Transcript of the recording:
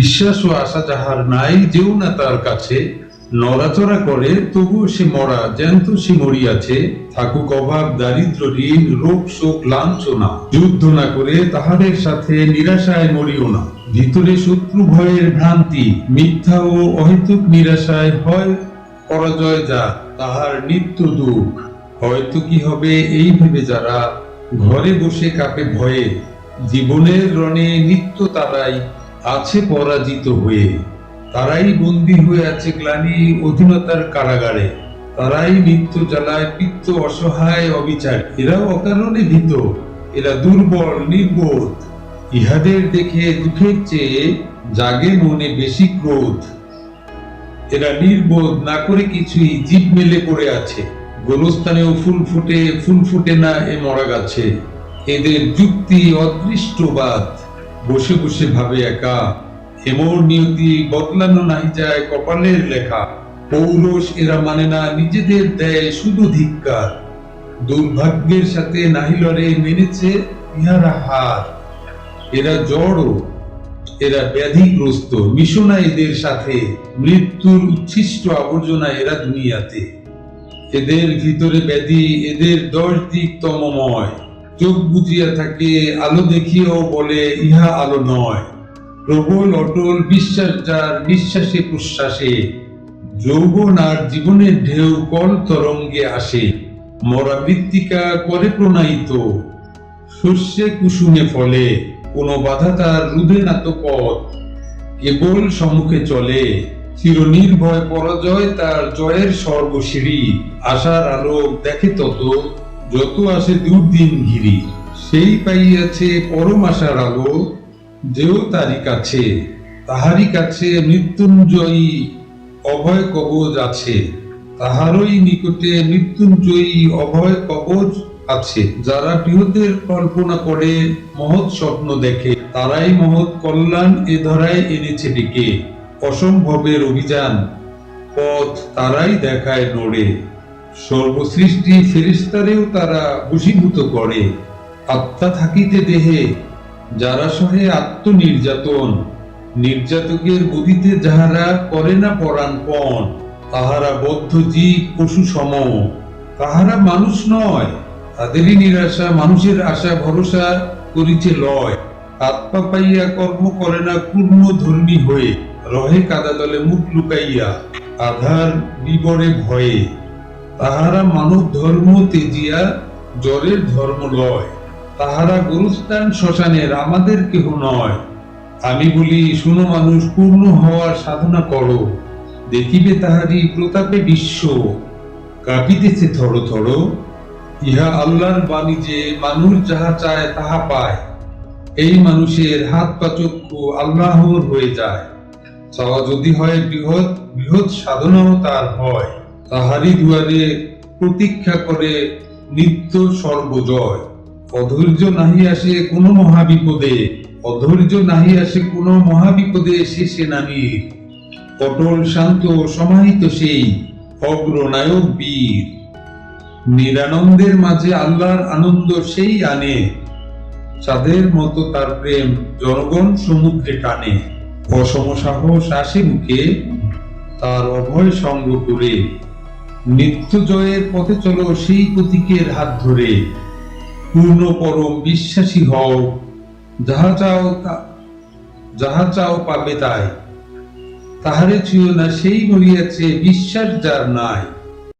বিশ্বাস ও আশা যাহার নাই, যেও না তার কাছে। নড়াচড়া করে, তবুও সে মরা, জ্যান্ত সে মরিয়াছে। থাকুক অভাব, দারিদ্র, ঋণ, রোগ, শোক, লাঞ্ছনা। যুদ্ধ না করে তাহাদের সাথে নিরাশায় মরিও না। ভিতরে শত্রু ভয়ের ভ্রান্তি, মিথ্যা ও অহেতুক নিরাশায় হয়, পরাজয় যা, তাহার নিত্য দুঃখ। হয়তো কি হবে এই ভেবে যারা, ঘরে বসে কাপে ভয়ে, জীবনের রণে নিত্য তারাই আছে পরাজিত হয়ে, তারাই বন্দী হয়ে আছে গ্লানি অধীনতার কারাগারে, তারাই নিত্য জ্বালায় পিত্ত অসহায় অবিচার, এরাও অকারণে ভীত, এরা দুর্বল, নির্বোধ। ইহাদের দেখে দুঃখের চেয়ে জাগে মনে বেশি ক্রোধ। এরা নির্বোধ, না করে কিছুই জীব মেলে পড়ে আছে। গোলস্থানেও ফুল ফুটে ফুল ফুটে না এ মরা গাছে। এদের যুক্তি অদৃষ্টবাদ। বসে বসে ভাবে একা। এমন নিয়তি বদলানো নাই যায় কপালের লেখা। পৌরষ এরা মানে না, নিজেদের দেয় শুধু ধিক্কার। দুর্ভাগ্যের সাথে নাহিলরে মেনেছে ইহারা হার। এরা জড়, এরা ব্যাধিগ্রস্ত, মিশনা এদের সাথে। মৃত্যুর উচ্ছিষ্ট আবর্জনা এরা দুনিয়াতে। এদের ভিতরে ব্যাধি, এদের দশ দিক তমময়। চোখ বুঝিয়া থাকে, আলো দেখিয়েও বলে, ইহা আলো নয়। প্রবল, অটল, বিশ্বাস যার নিঃশ্বাসে প্রশ্বাসে। যৌবন আর জীবনের ঢেউ কল তরঙ্গে আসে। মরা মৃত্তিকা করে প্রণায়িত। শস্যে কুসুমে ফলে। কোনো বাধা তার রুধে না তো পথ। কেবল সম্মুখে চলে। চিরনির্ভয় পরাজয় তার জয়ের সর্বসিঁড়ি। আশার আলোক দেখে তত যত আসে দুর্দিন ঘিরি, সেই পাইয়াছে পরম আশার আলো, যেও তারই কাছে, তাহারই কাছে মৃত্যুঞ্জয়ী অভয় কবজ আছে, তাহারই নিকটে মৃত্যুঞ্জয়ী অভয় কবজ আছে, যারা বৃহতের কল্পনা করে, মহৎ স্বপ্ন দেখে, তারাই মহৎ কল্যাণ এ ধরায় এনেছে ডেকে, অসম্ভবের অভিযান, পথ তারাই দেখায় নড়ে। সর্বসৃষ্টি ফেরিস্তারেও তারা বশীভূত করে। আত্মা থাকিতে দেহে যারা সহে আত্মনির্যাতন, নির্যাতকের বুদ্ধিতে যাহারা করে না পরাণপণ, তাহারা বদ্ধ জীব, পশু সম। তাহারা মানুষ নয়, তাদেরই নিরাশা, মানুষের আশা, ভরসা করিছে লয়। আত্মা পাইয়া কর্ম করে না পূর্ণ ধর্মী হয়ে, রহে কাদা দলে মুখ লুকাইয়া, আধার বিবরে ভয়ে। তাহারা মানব ধর্ম তেজিয়া জ্বরের ধর্ম লয়। তাহারা গুরুস্থান শ্মশানের আমাদের কেহ নয়। আমি বলি, শুনো মানুষ, পূর্ণ হওয়ার সাধনা করো। দেখিবে তাহারি প্রতাপে বিশ্ব। কাঁপিতেছে থরো থরো। ইহা আল্লাহর বাণী যে মানুষ যাহা চায়, তাহা পায়। এই মানুষের হাত পা চক্ষু আল্লাহর হয়ে যায়। চাওয়া যদি হয় বৃহৎ বৃহৎ সাধনাও তার হয়। তাহারই দুয়ারে প্রতীক্ষা করে নিত্য সর্বজয়। অধৈর্য নাহি আসে কোনো মহাবিপদে, অধৈর্য নাহি আসে কোনো মহাবিপদে সে সেনানীর। অটল শান্ত সমাহিত সেই অগ্রনায়ক বীর। নিরানন্দের মাঝে আল্লাহর আনন্দ সেই আনে, চাঁদের মতো তার প্রেম জনগণ সমুদ্রে টানে। অসম সাহস আসে মুখে, তার অভয় সঙ্গ করে। নিত্য জয়ের পথে চলো সেই প্রতীকের হাত ধরে। পূর্ণ পরম বিশ্বাসী হও। যাহা চাও যাহা চাও পাবে তাই। তাহারে ছিল না সেই বলিয়াছে বিশ্বাস যার নাই।